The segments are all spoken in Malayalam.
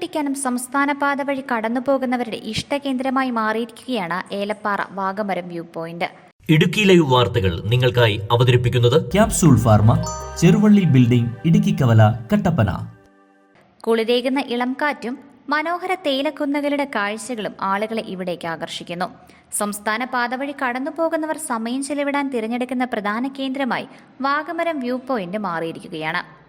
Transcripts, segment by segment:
കുട്ടിക്കാനം സംസ്ഥാന പാത വഴി കടന്നു കടന്നുപോകുന്നവരുടെ ഇഷ്ടകേന്ദ്രമായി മാറിയിരിക്കുകയാണ് Elappara വാഗമരം view point. Idukki live വാർത്തകൾ നിങ്ങൾക്കായി അവതരിപ്പിക്കുന്നത് capsule pharma Cheruvally building Idukki Kavala Kattappana. കുളിരേകുന്ന ഇളം കാറ്റും മനോഹര തേയിലക്കുന്നുകളുടെ കാഴ്ചകളും ആളുകളെ ഇവിടേക്ക് ആകർഷിക്കുന്നു. സംസ്ഥാന പാത വഴി കടന്നു പോകുന്നവർ സമയം ചെലവിടാൻ തിരഞ്ഞെടുക്കുന്ന പ്രധാന കേന്ദ്രമായി വാഗമരം വ്യൂ പോയിന്റ് മാറിയിരിക്കുകയാണ്.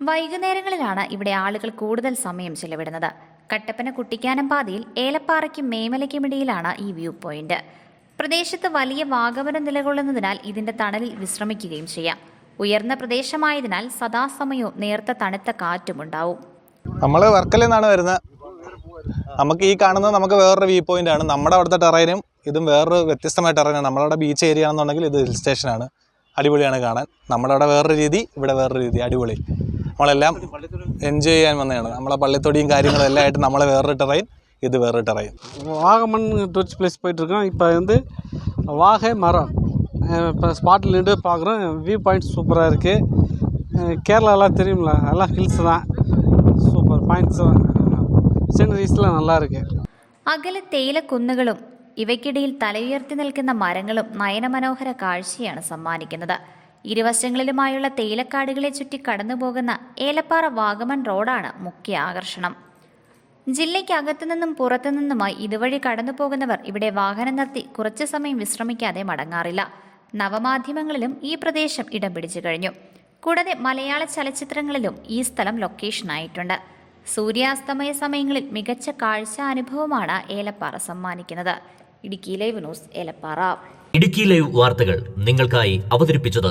വൈകുന്നേരങ്ങളിലാണ് ഇവിടെ ആളുകൾ കൂടുതൽ സമയം ചെലവിടുന്നത്. കട്ടപ്പന കുട്ടിക്കാനം പാതയിൽ ഏലപ്പാറയ്ക്കും മേമലയ്ക്കുമിടയിലാണ് ഈ വ്യൂ പോയിന്റ്. പ്രദേശത്ത് വലിയ വാഗമനം നിലകൊള്ളുന്നതിനാൽ ഇതിന്റെ തണലിൽ വിശ്രമിക്കുകയും ചെയ്യാം. ഉയർന്ന പ്രദേശമായതിനാൽ സദാസമയവും നേർത്ത തണുത്ത കാറ്റുമുണ്ടാവും നമ്മൾ വർക്കലിൽ നിന്നാണ് വരുന്നത് നമുക്ക് ഈ കാണുന്നത് നമുക്ക് വേറൊരു വ്യൂ പോയിന്റ് ആണ്. നമ്മുടെ അവിടുത്തെ ടെറൈനും ഇതും വേറൊരു വ്യത്യസ്തമായ ടെറൈനാണ് നമ്മളവിടെ ബീച്ച് ഏരിയ ആണെന്നുണ്ടെങ്കിൽ ഇത് ഹിൽ സ്റ്റേഷനാണ്. അടിപൊളിയാണ് കാണാൻ. നമ്മുടെ അവിടെ വേറൊരു രീതി ഇവിടെ വേറൊരു രീതി. അടിപൊളി. നമ്മളെല്ലാം എൻജോയ് ചെയ്യാൻ വന്നതാണ് നമ്മളെ പള്ളിത്തൊടിയും കാര്യങ്ങളും എല്ലാം ആയിട്ട് നമ്മളെ വേറൊരു ടെറൈൻ ഇത് വേറൊരു ടെറൈൻ வாகமன் டூரிஸ்ட் பிளேஸ் போயிட்டுருக்கோம் இப்போ வந்து வாகை மரம் இப்போ ஸ்பாட்டில் நின்று பார்க்குறோம் வியூ பாயிண்ட் சூப்பராக இருக்குது கேரளாலாம் தெரியும்ல எல்லாம் ஹில்ஸ் தான் சூப்பர் பாயிண்ட்ஸ் சீனரிஸ்லாம் நல்லா இருக்குது അകലെ തേയിലക്കുന്നുകളും ഇവയ്ക്കിടയിൽ തലയുയർത്തി നിൽക്കുന്ന മരങ്ങളും നയനമനോഹര കാഴ്ചയാണ് സമ്മാനിക്കുന്നത് ഇരുവശങ്ങളിലുമായുള്ള തേയിലക്കാടുകളെ ചുറ്റി കടന്നുപോകുന്ന ഏലപ്പാറ വാഗമൺ റോഡാണ് മുഖ്യ ആകർഷണം. ജില്ലയ്ക്കകത്തു നിന്നും പുറത്തു നിന്നുമായി ഇതുവഴി കടന്നു പോകുന്നവർ ഇവിടെ വാഹനം നിർത്തി കുറച്ചു സമയം വിശ്രമിക്കാതെ മടങ്ങാറില്ല. നവമാധ്യമങ്ങളിലും ഈ പ്രദേശം ഇടം പിടിച്ചു കഴിഞ്ഞു. കൂടാതെ മലയാള ചലച്ചിത്രങ്ങളിലും ഈ സ്ഥലം ലൊക്കേഷനായിട്ടുണ്ട് സൂര്യാസ്തമയ സമയങ്ങളിൽ മികച്ച കാഴ്ച അനുഭവമാണ് ഏലപ്പാറ സമ്മാനിക്കുന്നത്. Idukki live news Elappara. Idukki live വാർത്തകൾ നിങ്ങൾക്കായി അവതരിപ്പിച്ചത്